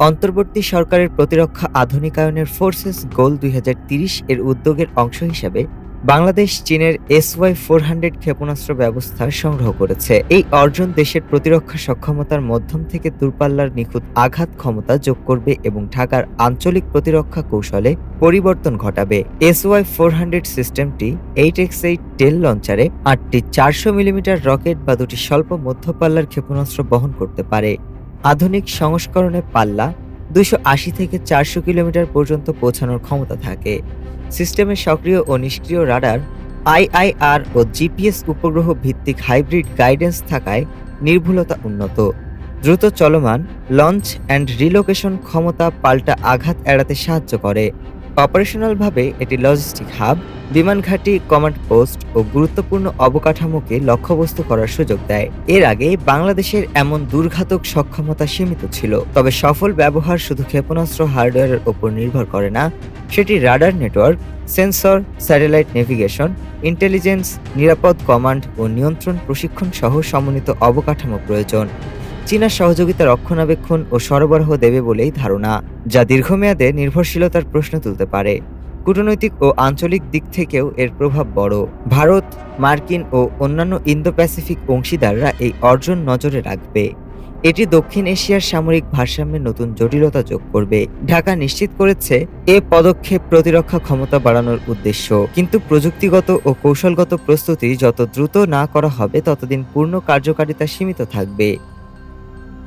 অন্তর্বর্তী সরকারের প্রতিরক্ষা আধুনিকায়নের ফোর্সেস গোল দুই এর উদ্যোগের অংশ হিসাবে বাংলাদেশ চীনের এস ওয়াই ফোর হান্ড্রেড ক্ষেপণাস্ত্র ব্যবস্থা সংগ্রহ করেছে। এই অর্জন দেশের প্রতিরক্ষা সক্ষমতার মধ্যম থেকে দূরপাল্লার নিখুঁত আঘাত ক্ষমতা যোগ করবে এবং ঢাকার আঞ্চলিক প্রতিরক্ষা কৌশলে পরিবর্তন ঘটাবে। এস ওয়াই ফোর হান্ড্রেড সিস্টেমটি এইট এক্স এইট টেল লঞ্চারে আটটি চারশো মিলিমিটার রকেট বা দুটি স্বল্প মধ্যপাল্লার ক্ষেপণাস্ত্র বহন করতে পারে। আধুনিক সংস্করণে পাল্লা দুশো আশি থেকে চারশো কিলোমিটার পর্যন্ত পৌঁছানোর ক্ষমতা থাকে। সিস্টেমের সক্রিয় ও নিষ্ক্রিয় রাডার আইআইআর ও জিপিএস উপগ্রহ ভিত্তিক হাইব্রিড গাইডেন্স থাকায় নির্ভুলতা উন্নত। দ্রুত চলমান, লঞ্চ অ্যান্ড রিলোকেশন ক্ষমতা পাল্টা আঘাত এড়াতে সাহায্য করে। অপারেশনালভাবে এটি লজিস্টিক হাব বিমান ঘাঁটি কমান্ড পোস্ট ও গুরুত্বপূর্ণ অবকাঠামোকে লক্ষ্যবস্তু করার সুযোগ দেয়। এর আগে বাংলাদেশের এমন দুর্ঘাতক সক্ষমতা সীমিত ছিল, তবে সফল ব্যবহার শুধু ক্ষেপণাস্ত্র, হার্ডওয়্যারের ওপর নির্ভর করে না। সেটি radar network, sensor, satellite navigation intelligence নিরাপদ কমান্ড ও নিয়ন্ত্রণ প্রশিক্ষণ সহ সমন্বিত অবকাঠামো প্রয়োজন। চীনা সহযোগিতা রক্ষণাবেক্ষণ ও সরবরাহ দেবে বলেই ধারণা, যা দীর্ঘমেয়াদে নির্ভরশীলতার প্রশ্ন তুলতে পারে। কূটনৈতিক ও আঞ্চলিক দিক থেকেও এর প্রভাব বড়। ভারত, মার্কিন ও অন্যান্য ইন্দো প্যাসিফিক অংশীদাররা এই অর্জন নজরে রাখবে। এটি দক্ষিণ এশিয়ার সামরিক ভারসাম্যে নতুন জটিলতা যোগ করবে। ঢাকা নিশ্চিত করেছে এ পদক্ষেপ প্রতিরক্ষা ক্ষমতা বাড়ানোর উদ্দেশ্য। কিন্তু প্রযুক্তিগত ও কৌশলগত প্রস্তুতি যত দ্রুত না করা হবে, ততদিন পূর্ণ কার্যকারিতা সীমিত থাকবে।